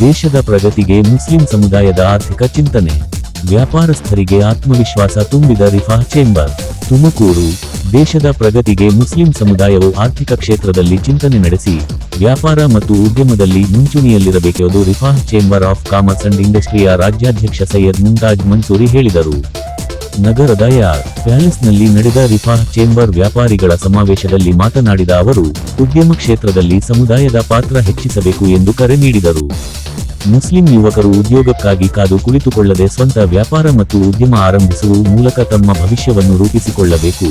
ದೇಶದ ಪ್ರಗತಿಗೆ ಮುಸ್ಲಿಂ ಸಮುದಾಯದ ಆರ್ಥಿಕ ಚಿಂತನೆ. ವ್ಯಾಪಾರಸ್ಥರಿಗೆ ಆತ್ಮವಿಶ್ವಾಸ ತುಂಬಿದ ರಿಫಾ ಚೇಂಬರ್, ತುಮಕೂರು, ದೇಶದ ಪ್ರಗತಿಗೆ ಮುಸ್ಲಿಂ ಸಮುದಾಯವು ಆರ್ಥಿಕ ಕ್ಷೇತ್ರದಲ್ಲಿ ಚಿಂತನೆ ನಡೆಸಿ, ವ್ಯಾಪಾರ ಮತ್ತು ಉದ್ಯಮದಲ್ಲಿ ಮುಂಚೂಣಿಯಲ್ಲಿರಬೇಕೆಂದು Rifah Chamber of Commerce and ಇಂಡಸ್ಟ್ರಿಯ ರಾಜ್ಯಾಧ್ಯಕ್ಷ ಸೈಯದ್ ಮುಂತಾಜ್ ಮನ್ಸೂರಿ ಹೇಳಿದರು. ನಗರದ ಯಾರ್ ಪ್ಯಾಲೇಸ್ನಲ್ಲಿ ನಡೆದ ರಿಫಾ ಚೇಂಬರ್ ವ್ಯಾಪಾರಿಗಳ ಸಮಾವೇಶದಲ್ಲಿ ಮಾತನಾಡಿದ ಅವರು, ಉದ್ಯಮ ಕ್ಷೇತ್ರದಲ್ಲಿ ಸಮುದಾಯದ ಪಾತ್ರ ಹೆಚ್ಚಿಸಬೇಕು ಎಂದು ಕರೆ ನೀಡಿದರು. ಮುಸ್ಲಿಂ ಯುವಕರು ಉದ್ಯೋಗಕ್ಕಾಗಿ ಕಾದು ಕುಳಿತುಕೊಳ್ಳದೆ ಸ್ವಂತ ವ್ಯಾಪಾರ ಮತ್ತು ಉದ್ಯಮ ಆರಂಭಿಸುವ ಮೂಲಕ ತಮ್ಮ ಭವಿಷ್ಯವನ್ನು ರೂಪಿಸಿಕೊಳ್ಳಬೇಕು.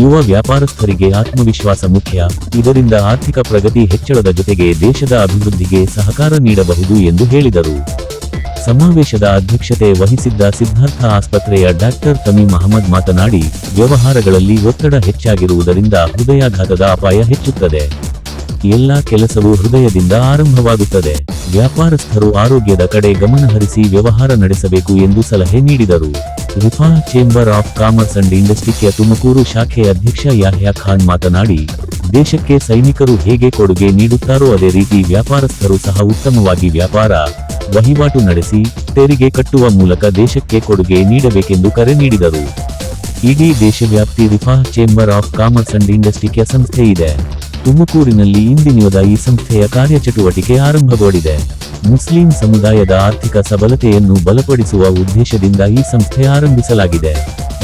ಯುವ ವ್ಯಾಪಾರಸ್ಥರಿಗೆ ಆತ್ಮವಿಶ್ವಾಸ ಮುಖ್ಯ. ಇದರಿಂದ ಆರ್ಥಿಕ ಪ್ರಗತಿ ಹೆಚ್ಚಳದ ಜೊತೆಗೆ ದೇಶದ ಅಭಿವೃದ್ಧಿಗೆ ಸಹಕಾರ ನೀಡಬಹುದು ಎಂದು ಹೇಳಿದರು. ಸಮಾವೇಶದ ಅಧ್ಯಕ್ಷತೆ ವಹಿಸಿದ್ದ ಸಿದ್ಧಾರ್ಥ ಆಸ್ಪತ್ರೆಯ ಡಾಕ್ಟರ್ ತಮೀಮ್ ಅಹಮದ್ ಮಾತನಾಡಿ, ವ್ಯವಹಾರಗಳಲ್ಲಿ ಒತ್ತಡ ಹೆಚ್ಚಾಗಿರುವುದರಿಂದ ಹೃದಯಾಘಾತದ ಅಪಾಯ ಹೆಚ್ಚುತ್ತದೆ. ಎಲ್ಲಾ ಕೆಲಸವೂ ಹೃದಯದಿಂದ ಆರಂಭವಾಗುತ್ತದೆ. ವ್ಯಾಪಾರಸ್ಥರು ಆರೋಗ್ಯದ ಕಡೆ ಗಮನಹರಿಸಿ ವ್ಯವಹಾರ ನಡೆಸಬೇಕು ಎಂದು ಸಲಹೆ ನೀಡಿದರು. Rifah Chamber of Commerce and ಇಂಡಸ್ಟ್ರಿಯ Tumakuru ಶಾಖೆ ಅಧ್ಯಕ್ಷ ಯಾಹ್ಯಾ ಖಾನ್ ಮಾತನಾಡಿ ದೇಶಕ್ಕೆ ಸೈನಿಕರು ಹೇಗೆ ಕೊಡುಗೆ ನೀಡುತ್ತಾರೋ ಅದೇ ರೀತಿ ವ್ಯಾಪಾರಸ್ಥರು ಸಹ ಉತ್ತಮವಾಗಿ ವ್ಯಾಪಾರ, ವಹಿವಾಟು ನಡೆಸಿ, ತೆರಿಗೆ ಕಟ್ಟುವ ಮೂಲಕ ದೇಶಕ್ಕೆ ಕೊಡುಗೆ ನೀಡಬೇಕೆಂದು ಕರೆ ನೀಡಿದರು. ಇಡೀ ದೇಶವ್ಯಾಪ್ತಿ Rifah Chamber of Commerce and ಇಂಡಸ್ಟ್ರಿಯ ಸಂಸ್ಥೆ ಇದೆ. ತುಮಕೂರಿನಲ್ಲಿ ಇಂದಿನಿಯದ ಈ ಸಂಸ್ಥೆಯ ಕಾರ್ಯಚಟುವಟಿಕೆ ಆರಂಭಗೊಂಡಿದೆ. ಮುಸ್ಲಿಂ ಸಮುದಾಯದ ಆರ್ಥಿಕ ಸಬಲತೆಯನ್ನು ಬಲಪಡಿಸುವ ಉದ್ದೇಶದಿಂದ ಈ ಸಂಸ್ಥೆ ಆರಂಭಿಸಲಾಗಿದೆ.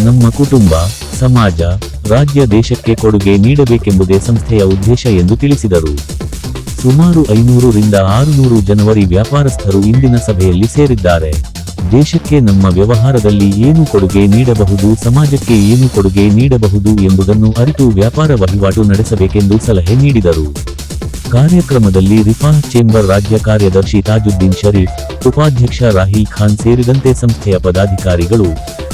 ನಮ್ಮ ಕುಟುಂಬ, ಸಮಾಜ, ರಾಜ್ಯ ದೇಶಕ್ಕೆ ಕೊಡುಗೆ ನೀಡಬೇಕೆಂಬುದೇ ಸಂಸ್ಥೆಯ ಉದ್ದೇಶ ಎಂದು ತಿಳಿಸಿದರು. ಸುಮಾರು ಐನೂರರಿಂದ ಆರುನೂರು ಜನವರಿ ವ್ಯಾಪಾರಸ್ಥರು ಇಂದಿನ ಸಭೆಯಲ್ಲಿ ಸೇರಿದ್ದಾರೆ. ದೇಶಕ್ಕೆ ನಮ್ಮ ವ್ಯವಹಾರದಲ್ಲಿ ಏನು ಕೊಡುಗೆ ನೀಡಬಹುದು, ಸಮಾಜಕ್ಕೆ ಏನು ಕೊಡುಗೆ ನೀಡಬಹುದು ಎಂಬುದನ್ನು ಅರಿತು ವ್ಯಾಪಾರ ವಹಿವಾಟು ನಡೆಸಬೇಕೆಂದು ಸಲಹೆ ನೀಡಿದರು. ಕಾರ್ಯಕ್ರಮದಲ್ಲಿ ರಿಫಾ ಚೇಂಬರ್ ರಾಜ್ಯ ಕಾರ್ಯದರ್ಶಿ ತಾಜುದ್ದೀನ್ ಶರೀಫ್, ಉಪಾಧ್ಯಕ್ಷ ರಾಹಿಲ್ ಖಾನ್ ಸೇರಿದಂತೆ ಸಂಸ್ಥೆಯ ಪದಾಧಿಕಾರಿಗಳು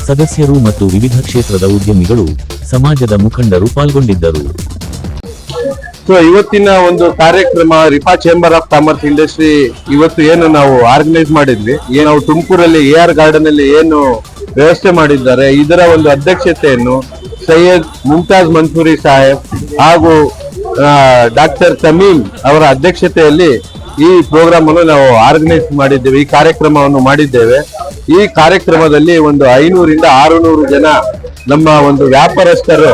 ಸದಸ್ಯರು ಮತ್ತು ವಿವಿಧ ಕ್ಷೇತ್ರದ ಉದ್ಯಮಿಗಳು ಸಮಾಜದ ಮುಖಂಡರು ಪಾಲ್ಗೊಂಡಿದ್ದರು. ಸೊ ಇವತ್ತಿನ ಒಂದು ಕಾರ್ಯಕ್ರಮ Rifah Chamber of Commerce Industry ಇವತ್ತು ಏನು ನಾವು ಆರ್ಗನೈಸ್ ಮಾಡಿದ್ವಿ? ಏನು ನಾವು ತುಮಕೂರಲ್ಲಿ ಎ ಆರ್ ಗಾರ್ಡನ್ ಅಲ್ಲಿ ಏನು ವ್ಯವಸ್ಥೆ ಮಾಡಿದ್ದಾರೆ? ಇದರ ಒಂದು ಅಧ್ಯಕ್ಷತೆಯನ್ನು ಸೈಯದ್ ಮುಮ್ತಾಜ್ ಮನ್ಸೂರಿ ಸಾಹೇಬ್ ಹಾಗೂ ಡಾಕ್ಟರ್ ತಮೀಮ್ ಅವರ ಅಧ್ಯಕ್ಷತೆಯಲ್ಲಿ ಈ ಪ್ರೋಗ್ರಾಮ್ ಅನ್ನು ನಾವು ಆರ್ಗನೈಸ್ ಮಾಡಿದ್ದೇವೆ, ಈ ಕಾರ್ಯಕ್ರಮವನ್ನು ಮಾಡಿದ್ದೇವೆ. ಈ ಕಾರ್ಯಕ್ರಮದಲ್ಲಿ ಒಂದು ಐನೂರಿಂದ ಆರುನೂರು ಜನ ನಮ್ಮ ಒಂದು ವ್ಯಾಪಾರಸ್ಥರು,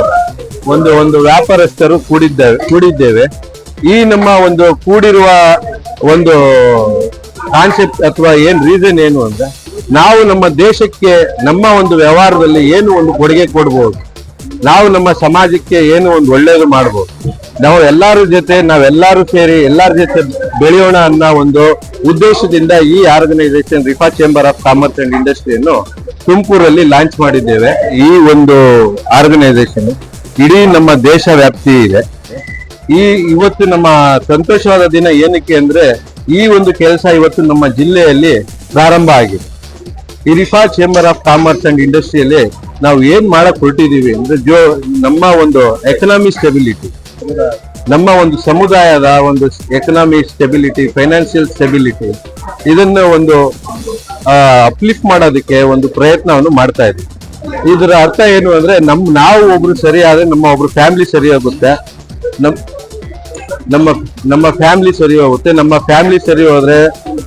ಒಂದು ಒಂದು ವ್ಯಾಪಾರಸ್ಥರು ಕೂಡಿದ್ದೇವೆ ಕೂಡಿದ್ದೇವೆ. ಈ ನಮ್ಮ ಒಂದು ಕೂಡಿರುವ ಒಂದು ಕಾನ್ಸೆಪ್ಟ್ ಅಥವಾ ಏನ್ ರೀಸನ್ ಏನು ಅಂದ್ರೆ, ನಾವು ನಮ್ಮ ದೇಶಕ್ಕೆ, ನಮ್ಮ ಒಂದು ವ್ಯವಹಾರದಲ್ಲಿ ಏನು ಒಂದು ಕೊಡುಗೆ ಕೊಡ್ಬೋದು? ನಾವು ನಮ್ಮ ಸಮಾಜಕ್ಕೆ ಏನು ಒಂದು ಒಳ್ಳೇದು ಮಾಡ್ಬೋದು. ನಾವು ಎಲ್ಲಾರ ಜೊತೆ, ನಾವೆಲ್ಲರೂ ಸೇರಿ ಎಲ್ಲಾರ ಜೊತೆ ಬೆಳೆಯೋಣ ಅನ್ನೋ ಒಂದು ಉದ್ದೇಶದಿಂದ ಈ organisation Rifah Chamber of Commerce and ಇಂಡಸ್ಟ್ರಿಯನ್ನು ತುಮಕೂರಲ್ಲಿ ಲಾಂಚ್ ಮಾಡಿದ್ದೇವೆ. ಈ ಒಂದು ಆರ್ಗನೈಸೇಷನ್ ಇಡೀ ನಮ್ಮ ದೇಶ ವ್ಯಾಪ್ತಿ ಇದೆ. ಈ ಇವತ್ತು ನಮ್ಮ ಸಂತೋಷವಾದ ದಿನ ಏನಕ್ಕೆ ಅಂದ್ರೆ ಈ ಒಂದು ಕೆಲಸ ಇವತ್ತು ನಮ್ಮ ಜಿಲ್ಲೆಯಲ್ಲಿ ಪ್ರಾರಂಭ ಆಗಿದೆ. ಈ Rifah Chamber of Commerce and ಇಂಡಸ್ಟ್ರಿಯಲ್ಲಿ ನಾವು ಏನ್ ಮಾಡಕ್ ಹೊರಟಿದೀವಿ ಅಂದ್ರೆ ಜೋ ನಮ್ಮ ಒಂದು ಎಕನಾಮಿ ಸ್ಟೆಬಿಲಿಟಿ ನಮ್ಮ ಒಂದು ಸಮುದಾಯದ ಒಂದು ಎಕನಾಮಿ ಸ್ಟೆಬಿಲಿಟಿ ಫೈನಾನ್ಷಿಯಲ್ ಸ್ಟೆಬಿಲಿಟಿ ಇದನ್ನ ಒಂದು ಅಪ್ಲಿಫ್ಟ್ ಮಾಡೋದಕ್ಕೆ ಒಂದು ಪ್ರಯತ್ನವನ್ನು ಮಾಡ್ತಾ ಇದ್ದೀವಿ ಇದರ ಅರ್ಥ ಏನು ಅಂದ್ರೆ ನಮ್, ನಾವು ಒಬ್ರು ಸರಿ ನಮ್ಮ ಒಬ್ರು ಫ್ಯಾಮಿಲಿ ಸರಿ ಹೋಗುತ್ತೆ ನಮ್ ನಮ್ಮ ನಮ್ಮ ಫ್ಯಾಮಿಲಿ ಸರಿ ಹೋಗುತ್ತೆ, ನಮ್ಮ ಫ್ಯಾಮಿಲಿ ಸರಿ ಹೋದ್ರೆ,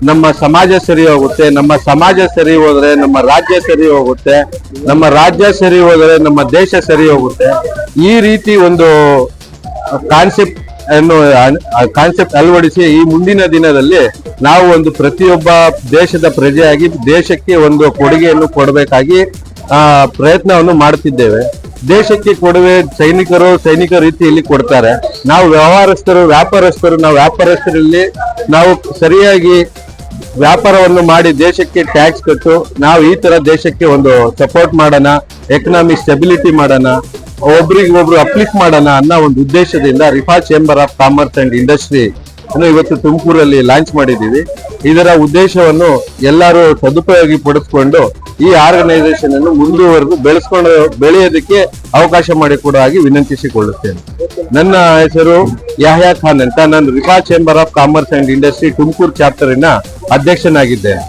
ನಮ್ಮ ಸಮಾಜ ಸರಿ ಹೋಗುತ್ತೆ, ನಮ್ಮ ಸಮಾಜ ಸರಿ ಹೋದ್ರೆ, ನಮ್ಮ ರಾಜ್ಯ ಸರಿ ಹೋಗುತ್ತೆ, ನಮ್ಮ ರಾಜ್ಯ ಸರಿ ಹೋದ್ರೆ, ನಮ್ಮ ದೇಶ ಸರಿ ಹೋಗುತ್ತೆ. ಈ ರೀತಿ ಒಂದು ಕಾನ್ಸೆಪ್ಟ್ ಅನ್ನು ಕಾನ್ಸೆಪ್ಟ್ ಅಳವಡಿಸಿ ಈ ಮುಂದಿನ ದಿನದಲ್ಲಿ ನಾವು ಒಂದು ಪ್ರತಿಯೊಬ್ಬ ದೇಶದ ಪ್ರಜೆಯಾಗಿ ದೇಶಕ್ಕೆ ಒಂದು ಕೊಡುಗೆಯನ್ನು ಕೊಡಬೇಕಾಗಿ ಪ್ರಯತ್ನವನ್ನು ಮಾಡುತ್ತಿದ್ದೇವೆ ದೇಶಕ್ಕೆ ಕೊಡುವೆ ಸೈನಿಕರು ಸೈನಿಕ ರೀತಿಯಲ್ಲಿ ಕೊಡ್ತಾರೆ. ನಾವು ವ್ಯವಹಾರಸ್ಥರು, ವ್ಯಾಪಾರಸ್ಥರು, ನಾವು ವ್ಯಾಪಾರಸ್ಥರಲ್ಲಿ ನಾವು ಸರಿಯಾಗಿ ವ್ಯಾಪಾರವನ್ನು ಮಾಡಿ ದೇಶಕ್ಕೆ ಟ್ಯಾಕ್ಸ್ ಕಟ್ಟು, ನಾವು ಈ ತರ ದೇಶಕ್ಕೆ ಒಂದು ಸಪೋರ್ಟ್ ಮಾಡೋಣ ಎಕನಾಮಿಕ್ ಸ್ಟೆಬಿಲಿಟಿ ಮಾಡೋಣ ಒಬ್ರಿಗೆ ಒಬ್ರು ಅಪ್ಲಿಕ್ ಮಾಡೋಣ ಅನ್ನೋ ಒಂದು ಉದ್ದೇಶದಿಂದ Rifah Chamber of Commerce and Industry ಅನ್ನು ಇವತ್ತು ತುಮಕೂರಲ್ಲಿ ಲಾಂಚ್ ಮಾಡಿದ್ದೀವಿ. ಇದರ ಉದ್ದೇಶವನ್ನು ಎಲ್ಲರೂ ಸದುಪಯೋಗಿ ಪಡಿಸ್ಕೊಂಡು ಈ ಆರ್ಗನೈಸೇಷನ್ ಅನ್ನು ಮುಂದುವರೆದು ಬೆಳೆಸ್ಕೊಂಡು, ಬೆಳೆಯೋದಕ್ಕೆ ಅವಕಾಶ ಮಾಡಿಕೊಡೋ ಹಾಗೆ ವಿನಂತಿಸಿಕೊಳ್ಳುತ್ತೇನೆ. ನನ್ನ ಹೆಸರು ಯಾಹ್ಯಾ ಖಾನ್ ಅಂತ. ನಾನು Rifah Chamber of Commerce and Industry Tumakuru ಚಾಪ್ಟರಿನ ಅಧ್ಯಕ್ಷನಾಗಿದ್ದೇನೆ.